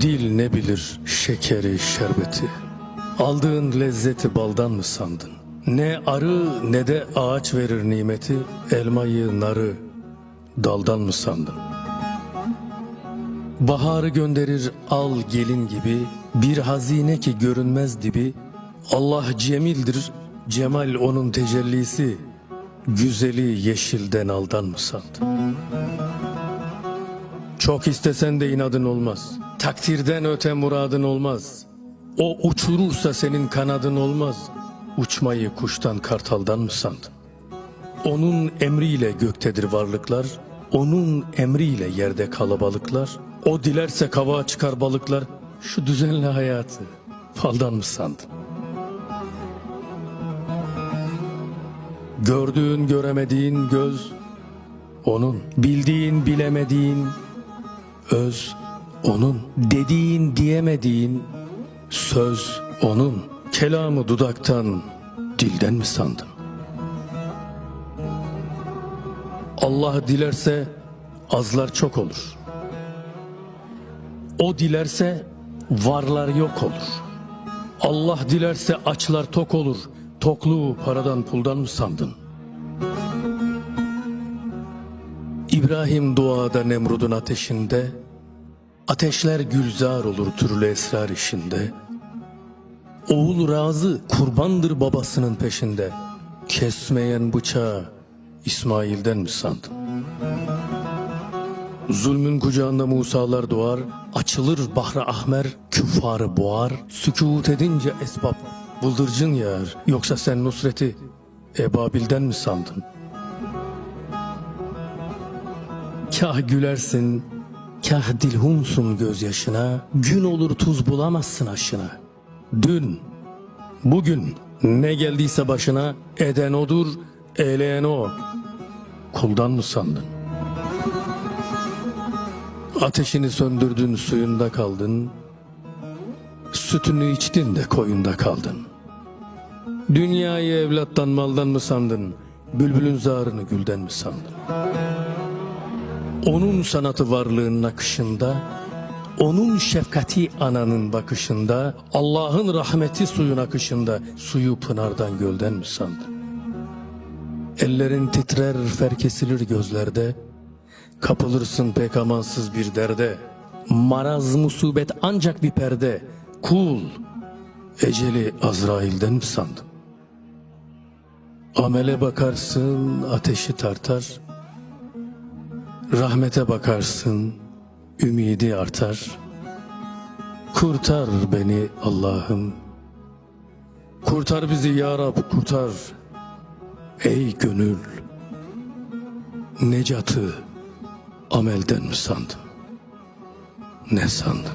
Dil ne bilir şekeri şerbeti Aldığın lezzeti baldan mı sandın? Ne arı ne de ağaç verir nimeti Elmayı narı daldan mı sandın? Baharı gönderir al gelin gibi Bir hazine ki görünmez dibi Allah cemildir cemal onun tecellisi Güzeli yeşilden aldan mı sandın? Çok istesen de inadın olmaz. Takdirden öte muradın olmaz. O uçurursa senin kanadın olmaz. Uçmayı kuştan kartaldan mı sandın? Onun emriyle göktedir varlıklar. Onun emriyle yerde kalabalıklar. O dilerse kavağa çıkar balıklar. Şu düzenli hayatı faldan mı sandın? Gördüğün göremediğin göz onun, bildiğin bilemediğin öz onun, dediğin diyemediğin söz onun, kelamı dudaktan, dilden mi sandın? Allah dilerse azlar çok olur. O dilerse varlar yok olur. Allah dilerse açlar tok olur. Tokluğu paradan puldan mı sandın? İbrahim duada Nemrud'un ateşinde, Ateşler gülzar olur türlü esrar işinde. Oğul razı kurbandır babasının peşinde. Kesmeyen bıçağı İsmail'den mi sandın? Zulmün kucağında Musalar doğar, açılır bahra ahmer, küffarı boğar, sükut edince esbab bıldırcın yağar, yoksa sen Nusret'i Ebabil'den mi sandın? Kah gülersin, kah dilhumsun gözyaşına, gün olur tuz bulamazsın aşına. Dün, bugün ne geldiyse başına, eden odur, eyleyen o. Kuldan mı sandın? Ateşini söndürdün, suyunda kaldın. Sütünü içtin de koyunda kaldın. Dünyayı evlattan maldan mı sandın? Bülbülün zarını gülden mi sandın? Onun sanatı varlığın akışında, onun şefkati ananın bakışında, Allah'ın rahmeti suyun akışında, suyu pınardan gölden mi sandın? Ellerin titrer, fer kesilir gözlerde, kapılırsın pek amansız bir derde. Maraz musibet ancak bir perde, kul, eceli Azrail'den mi sandın? Amele bakarsın, ateşi tartar, Rahmete bakarsın, ümidi artar. Kurtar beni Allah'ım. Kurtar bizi ya Rab kurtar. Ey gönül. Necatı amelden mi sandın? Ne sandın?